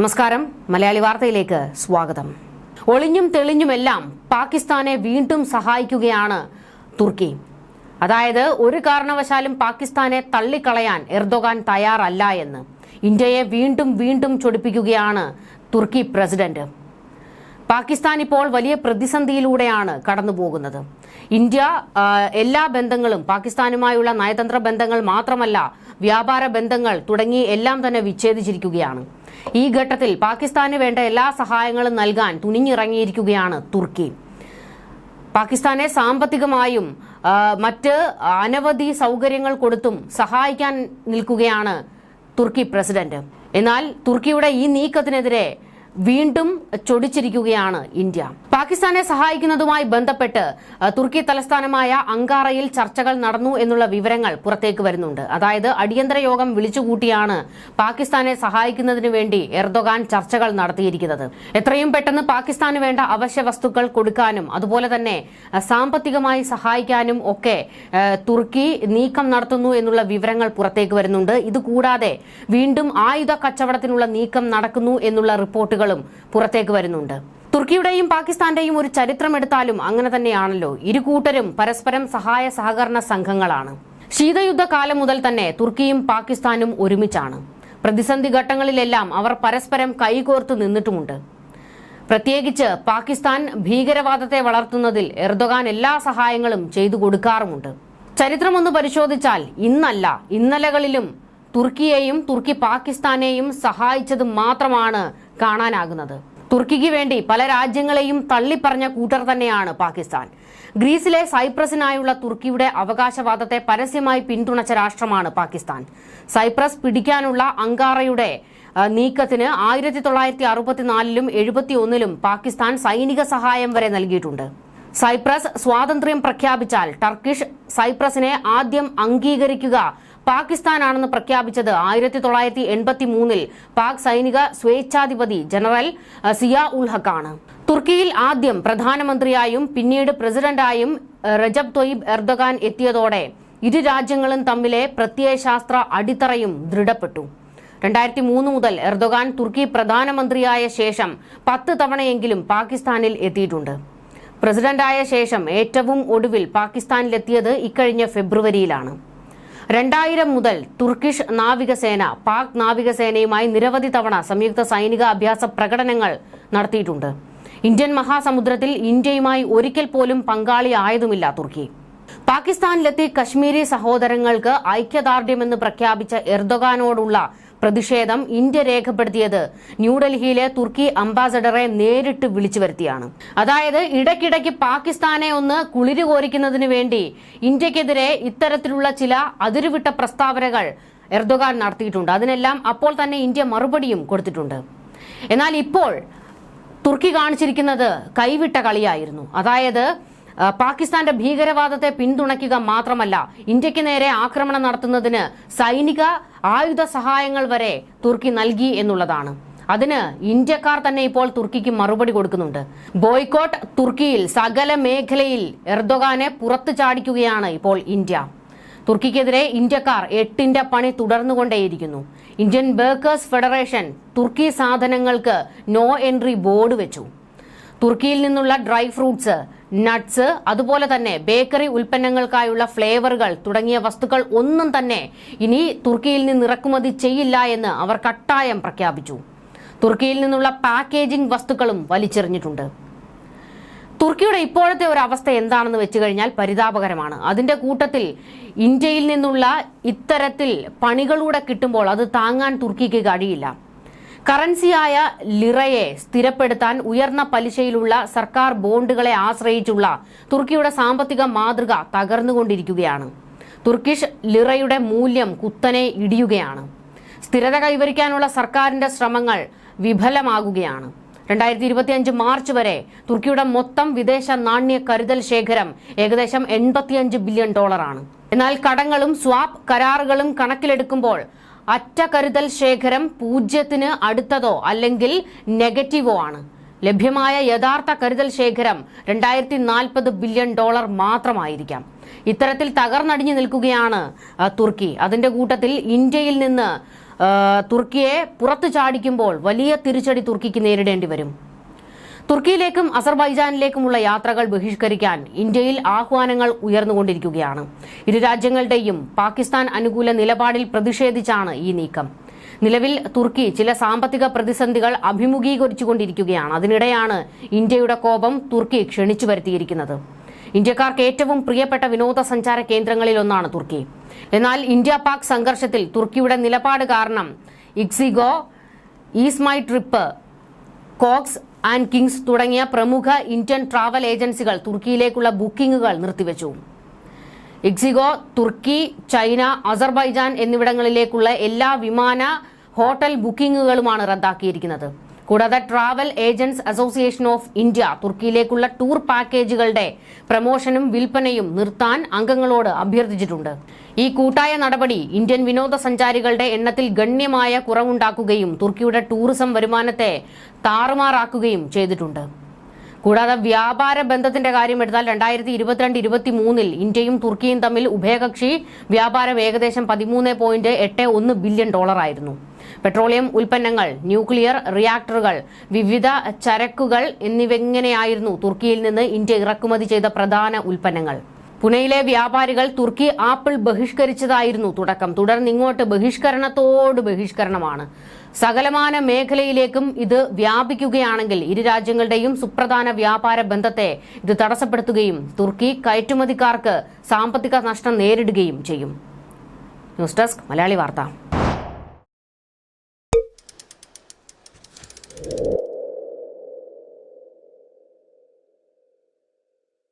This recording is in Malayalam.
നമസ്കാരം. മലയാളി വാർത്തയിലേക്ക് സ്വാഗതം. ഒളിഞ്ഞും തെളിഞ്ഞുമെല്ലാം പാകിസ്ഥാനെ വീണ്ടും സഹായിക്കുകയാണ് തുർക്കി. അതായത് ഒരു കാരണവശാലും പാകിസ്ഥാനെ തള്ളിക്കളയാൻ എർദോഗാൻ തയ്യാറല്ല എന്ന് ഇന്ത്യയെ വീണ്ടും വീണ്ടും ചൊടിപ്പിക്കുകയാണ് തുർക്കി പ്രസിഡന്റ്. പാകിസ്ഥാൻ ഇപ്പോൾ വലിയ പ്രതിസന്ധിയിലൂടെയാണ് കടന്നുപോകുന്നത്. ഇന്ത്യ എല്ലാ ബന്ധങ്ങളും പാകിസ്ഥാനുമായുള്ള നയതന്ത്ര ബന്ധങ്ങൾ മാത്രമല്ല വ്യാപാര ബന്ധങ്ങൾ തുടങ്ങി എല്ലാം തന്നെ വിച്ഛേദിച്ചിരിക്കുകയാണ്. ഈ ഘട്ടത്തിൽ പാകിസ്ഥാന് വേണ്ട എല്ലാ സഹായങ്ങളും നൽകാൻ തുനിഞ്ഞിറങ്ങിയിരിക്കുകയാണ് തുർക്കി. പാകിസ്ഥാനെ സാമ്പത്തികമായും മറ്റ് അനവധി സൗകര്യങ്ങൾ കൊടുത്തും സഹായിക്കാൻ നിൽക്കുകയാണ് തുർക്കി പ്രസിഡന്റ്. എന്നാൽ തുർക്കിയുടെ ഈ നീക്കത്തിനെതിരെ വീണ്ടും ചൊടിച്ചിരിക്കുകയാണ് ഇന്ത്യ. പാകിസ്ഥാനെ സഹായിക്കുന്നതുമായി ബന്ധപ്പെട്ട് തുർക്കി തലസ്ഥാനമായ അങ്കാറയിൽ ചർച്ചകൾ നടന്നു എന്നുള്ള വിവരങ്ങൾ പുറത്തേക്ക് വരുന്നുണ്ട്. അതായത് അടിയന്തര യോഗം വിളിച്ചുകൂട്ടിയാണ് പാകിസ്ഥാനെ സഹായിക്കുന്നതിന് വേണ്ടി എർദോഗാൻ ചർച്ചകൾ നടത്തിയിരിക്കുന്നത്. എത്രയും പെട്ടെന്ന് പാകിസ്ഥാന് വേണ്ട അവശ്യ വസ്തുക്കൾ കൊടുക്കാനും അതുപോലെ തന്നെ സാമ്പത്തികമായി സഹായിക്കാനും ഒക്കെ തുർക്കി നീക്കം നടത്തുന്നു എന്നുള്ള വിവരങ്ങൾ പുറത്തേക്ക് വരുന്നുണ്ട്. ഇതുകൂടാതെ വീണ്ടും ആയുധ കച്ചവടത്തിനുള്ള നീക്കം നടക്കുന്നു എന്നുള്ള റിപ്പോർട്ടുകളും പുറത്തേക്ക് വരുന്നുണ്ട്. തുർക്കിയുടെയും പാകിസ്ഥാന്റെയും ഒരു ചരിത്രമെടുത്താലും അങ്ങനെ തന്നെയാണല്ലോ. ഇരു കൂട്ടരും പരസ്പരം സഹായ സഹകരണ സംഘങ്ങളാണ്. ശീതയുദ്ധ കാലം മുതൽ തന്നെ തുർക്കിയും പാകിസ്ഥാനും ഒരുമിച്ചാണ്. പ്രതിസന്ധി ഘട്ടങ്ങളിലെല്ലാം അവർ പരസ്പരം കൈകോർത്ത് നിന്നിട്ടുമുണ്ട്. പ്രത്യേകിച്ച് പാകിസ്ഥാൻ ഭീകരവാദത്തെ വളർത്തുന്നതിൽ എർദോഗാൻ എല്ലാ സഹായങ്ങളും ചെയ്തു കൊടുക്കാറുമുണ്ട്. ചരിത്രമൊന്ന് പരിശോധിച്ചാൽ ഇന്നല്ല ഇന്നലകളിലും തുർക്കിയെയും തുർക്കി പാകിസ്ഥാനെയും സഹായിച്ചത് മാത്രമാണ് കാണാനാകുന്നത്. തുർക്കിക്ക് വേണ്ടി പല രാജ്യങ്ങളെയും തള്ളിപ്പറഞ്ഞ കൂട്ടർ തന്നെയാണ് പാകിസ്ഥാൻ. ഗ്രീസിലെ സൈപ്രസിനായുള്ള തുർക്കിയുടെ അവകാശവാദത്തെ പരസ്യമായി പിന്തുണച്ച രാഷ്ട്രമാണ് പാകിസ്ഥാൻ. സൈപ്രസ് പിടിക്കാനുള്ള അങ്കാറയുടെ നീക്കത്തിന് ആയിരത്തി തൊള്ളായിരത്തി അറുപത്തിനാലിലും എഴുപത്തി ഒന്നിലും പാകിസ്ഥാൻ സൈനിക സഹായം വരെ നൽകിയിട്ടുണ്ട്. സൈപ്രസ് സ്വാതന്ത്ര്യം പ്രഖ്യാപിച്ചാൽ ടർക്കിഷ് സൈപ്രസിനെ ആദ്യം അംഗീകരിക്കുക പാകിസ്ഥാനാണെന്ന് പ്രഖ്യാപിച്ചത് ആയിരത്തി തൊള്ളായിരത്തി എൺപത്തി മൂന്നിൽ പാക് സൈനിക സ്വേച്ഛാധിപതി ജനറൽ സിയ ഉൽ ഹക്കാണ് തുർക്കിയിൽ ആദ്യം പ്രധാനമന്ത്രിയായും പിന്നീട് പ്രസിഡന്റായും റജബ് തൊയ്ബ് എർദോഗാൻ എത്തിയതോടെ ഇരു രാജ്യങ്ങളും തമ്മിലെ പ്രത്യയശാസ്ത്ര അടിത്തറയും ദൃഢപ്പെട്ടു. രണ്ടായിരത്തി മൂന്ന് മുതൽ എർദോഗാൻ തുർക്കി പ്രധാനമന്ത്രിയായ ശേഷം പത്ത് തവണയെങ്കിലും പാകിസ്ഥാനിൽ എത്തിയിട്ടുണ്ട്. പ്രസിഡന്റായ ശേഷം ഏറ്റവും ഒടുവിൽ പാകിസ്ഥാനിലെത്തിയത് ഇക്കഴിഞ്ഞ ഫെബ്രുവരിയിലാണ്. രണ്ടായിരം മുതൽ തുർക്കിഷ് നാവികസേന പാക് നാവികസേനയുമായി നിരവധി തവണ സംയുക്ത സൈനിക അഭ്യാസ പ്രകടനങ്ങൾ നടത്തിയിട്ടുണ്ട്. ഇന്ത്യൻ മഹാസമുദ്രത്തിൽ ഇന്ത്യയുമായി ഒരിക്കൽ പോലും പങ്കാളിയായതുമില്ല തുർക്കി. പാകിസ്ഥാനിലെത്തി കശ്മീരി സഹോദരങ്ങൾക്ക് ഐക്യദാർഢ്യമെന്ന് പ്രഖ്യാപിച്ച എർദോഗാനോടുള്ള പ്രതിഷേധം ഇന്ത്യ രേഖപ്പെടുത്തിയത് ന്യൂഡൽഹിയിലെ തുർക്കി അംബാസഡറെ നേരിട്ട് വിളിച്ചു വരുത്തിയാണ്. അതായത് ഇടയ്ക്കിടയ്ക്ക് പാകിസ്ഥാനെ ഒന്ന് കുളിരു കോരിക്കുന്നതിന് വേണ്ടി ഇന്ത്യക്കെതിരെ ഇത്തരത്തിലുള്ള ചില അതിരുവിട്ട പ്രസ്താവനകൾ എർദോഗാൻ നടത്തിയിട്ടുണ്ട്. അതിനെല്ലാം അപ്പോൾ തന്നെ ഇന്ത്യ മറുപടിയും കൊടുത്തിട്ടുണ്ട്. എന്നാൽ ഇപ്പോൾ തുർക്കി കാണിച്ചിരിക്കുന്നത് കൈവിട്ട കളിയായിരുന്നു. അതായത് പാകിസ്ഥാന്റെ ഭീകരവാദത്തെ പിന്തുണയ്ക്കുക മാത്രമല്ല ഇന്ത്യയ്ക്ക് നേരെ ആക്രമണം നടത്തുന്നതിന് സൈനിക ആയുധ സഹായങ്ങൾ വരെ തുർക്കി നൽകി എന്നുള്ളതാണ്. അതിന് ഇന്ത്യക്കാർ തന്നെ ഇപ്പോൾ തുർക്കിക്ക് മറുപടി കൊടുക്കുന്നുണ്ട്. ബോയ്ക്കോട്ട് തുർക്കിയിൽ സകല മേഖലയിൽ എർദോഗാനെ പുറത്തു ചാടിക്കുകയാണ് ഇപ്പോൾ ഇന്ത്യ. തുർക്കിക്കെതിരെ ഇന്ത്യക്കാർ എട്ടിന്റെ പണി തുടർന്നുകൊണ്ടേയിരിക്കുന്നു. ഇന്ത്യൻ ബേക്കേഴ്സ് ഫെഡറേഷൻ തുർക്കി സാധനങ്ങൾക്ക് നോ എൻട്രി ബോർഡ് വെച്ചു. തുർക്കിയിൽ നിന്നുള്ള ഡ്രൈ ഫ്രൂട്ട്സ് നട്ട്സ് അതുപോലെ തന്നെ ബേക്കറി ഉൽപ്പന്നങ്ങൾക്കായുള്ള ഫ്ലേവറുകൾ തുടങ്ങിയ വസ്തുക്കൾ ഒന്നും തന്നെ ഇനി തുർക്കിയിൽ നിന്ന് ഇറക്കുമതി ചെയ്യില്ല എന്ന് അവർ കട്ടായം പ്രഖ്യാപിച്ചു. തുർക്കിയിൽ നിന്നുള്ള പാക്കേജിംഗ് വസ്തുക്കളും വലിച്ചെറിഞ്ഞിട്ടുണ്ട്. തുർക്കിയുടെ ഇപ്പോഴത്തെ ഒരു അവസ്ഥ എന്താണെന്ന് വെച്ച് കഴിഞ്ഞാൽ പരിതാപകരമാണ്. അതിന്റെ കൂട്ടത്തിൽ ഇന്ത്യയിൽ നിന്നുള്ള ഇത്തരത്തിൽ പണികളൂടെ കിട്ടുമ്പോൾ അത് താങ്ങാൻ തുർക്കിക്ക് കഴിയില്ല. കറൻസിയായ ലിറയെ സ്ഥിരപ്പെടുത്താൻ ഉയർന്ന പലിശയിലുള്ള സർക്കാർ ബോണ്ടുകളെ ആശ്രയിച്ചുള്ള തുർക്കിയുടെ സാമ്പത്തിക മാതൃക തകർന്നുകൊണ്ടിരിക്കുകയാണ്. തുർക്കിഷ് ലിറയുടെ മൂല്യം കുത്തനെ ഇടിയുകയാണ്. സ്ഥിരത കൈവരിക്കാനുള്ള സർക്കാരിന്റെ ശ്രമങ്ങൾ വിഫലമാകുകയാണ്. രണ്ടായിരത്തി ഇരുപത്തിയഞ്ച് മാർച്ച് വരെ തുർക്കിയുടെ മൊത്തം വിദേശ നാണ്യ കരുതൽ ശേഖരം ഏകദേശം എൺപത്തിയഞ്ച് ബില്യൺ ഡോളറാണ്. എന്നാൽ കടങ്ങളും സ്വാപ്പ് കരാറുകളും കണക്കിലെടുക്കുമ്പോൾ അറ്റ കരുതൽ ശേഖരം പൂജ്യത്തിന് അടുത്തതോ അല്ലെങ്കിൽ നെഗറ്റീവോ ആണ്. ലഭ്യമായ യഥാർത്ഥ കരുതൽ ശേഖരം രണ്ടായിരത്തി നാൽപ്പത് ബില്യൺ ഡോളർ മാത്രമായിരിക്കാം. ഇത്തരത്തിൽ തകർന്നടിഞ്ഞു നിൽക്കുകയാണ് തുർക്കി. അതിന്റെ കൂട്ടത്തിൽ ഇന്ത്യയിൽ നിന്ന് തുർക്കിയെ പുറത്തു ചാടിക്കുമ്പോൾ വലിയ തിരിച്ചടി തുർക്കിക്ക് നേരിടേണ്ടി വരും. തുർക്കിയിലേക്കും അസർബൈജാനിലേക്കുമുള്ള യാത്രകൾ ബഹിഷ്കരിക്കാൻ ഇന്ത്യയിൽ ആഹ്വാനങ്ങൾ ഉയർന്നുകൊണ്ടിരിക്കുകയാണ്. ഇരു രാജ്യങ്ങളുടെയും പാകിസ്ഥാൻ അനുകൂല നിലപാടിൽ പ്രതിഷേധിച്ചാണ് ഈ നീക്കം. നിലവിൽ തുർക്കി ചില സാമ്പത്തിക പ്രതിസന്ധികൾ അഭിമുഖീകരിച്ചുകൊണ്ടിരിക്കുകയാണ്. അതിനിടെയാണ് ഇന്ത്യയുടെ കോപം തുർക്കി ക്ഷണിച്ചു വരുത്തിയിരിക്കുന്നത്. ഇന്ത്യക്കാർക്ക് ഏറ്റവും പ്രിയപ്പെട്ട വിനോദസഞ്ചാര കേന്ദ്രങ്ങളിൽ ഒന്നാണ് തുർക്കി. എന്നാൽ ഇന്ത്യ പാക് സംഘർഷത്തിൽ തുർക്കിയുടെ നിലപാട് കാരണം ixigo EaseMyTrip Cox and Kings തുടങ്ങിയ പ്രമുഖ ഇന്ത്യൻ ട്രാവൽ ഏജൻസികൾ തുർക്കിയിലേക്കുള്ള ബുക്കിംഗുകൾ നിർത്തിവെച്ചു. എക്സിഗോ തുർക്കി ചൈന അസർബൈജാൻ എന്നിവിടങ്ങളിലേക്കുള്ള എല്ലാ വിമാന ഹോട്ടൽ ബുക്കിംഗുകളുമാണ് റദ്ദാക്കിയിരിക്കുന്നത്. കൂടാതെ travel agents association of India തുർക്കിയിലേക്കുള്ള tour പാക്കേജുകളുടെ പ്രമോഷനും വിൽപ്പനയും നിർത്താൻ അംഗങ്ങളോട് അഭ്യർത്ഥിച്ചിട്ടുണ്ട്. ഈ കൂട്ടായ നടപടി ഇന്ത്യൻ വിനോദസഞ്ചാരികളുടെ എണ്ണത്തിൽ ഗണ്യമായ കുറവുണ്ടാക്കുകയും തുർക്കിയുടെ ടൂറിസം വരുമാനത്തെ താറുമാറാക്കുകയും ചെയ്തിട്ടുണ്ട്. കൂടാതെ വ്യാപാര ബന്ധത്തിന്റെ കാര്യം എടുത്താൽ രണ്ടായിരത്തി ഇരുപത്തിരണ്ട് ഇരുപത്തി മൂന്നിൽ ഇന്ത്യയും തുർക്കിയും തമ്മിൽ ഉഭയകക്ഷി വ്യാപാരം ഏകദേശം പതിമൂന്ന് പോയിന്റ് എട്ട് ഒന്ന് ബില്യൺ ഡോളറായിരുന്നു പെട്രോളിയം ഉൽപ്പന്നങ്ങൾ ന്യൂക്ലിയർ റിയാക്ടറുകൾ വിവിധ ചരക്കുകൾ എന്നിവങ്ങനെയായിരുന്നു തുർക്കിയിൽ നിന്ന് ഇന്ത്യ ഇറക്കുമതി ചെയ്ത പ്രധാന ഉൽപ്പന്നങ്ങൾ? പുനെയിലെ വ്യാപാരികൾ തുർക്കി ആപ്പിൾ ബഹിഷ്കരിച്ചതായിരുന്നു തുടക്കം. തുടർന്ന് ഇങ്ങോട്ട് ബഹിഷ്കരണത്തോട് ബഹിഷ്കരണമാണ്. സകലമാന മേഖലയിലേക്കും ഇത് വ്യാപിക്കുകയാണെങ്കിൽ ഇരു രാജ്യങ്ങളുടെയും സുപ്രധാന വ്യാപാര ബന്ധത്തെ ഇത് തടസ്സപ്പെടുത്തുകയും തുർക്കി കയറ്റുമതിക്കാർക്ക് സാമ്പത്തിക നഷ്ടം നേരിടുകയും ചെയ്യും. ന്യൂസ് ഡെസ്ക് മലയാളി വാർത്ത.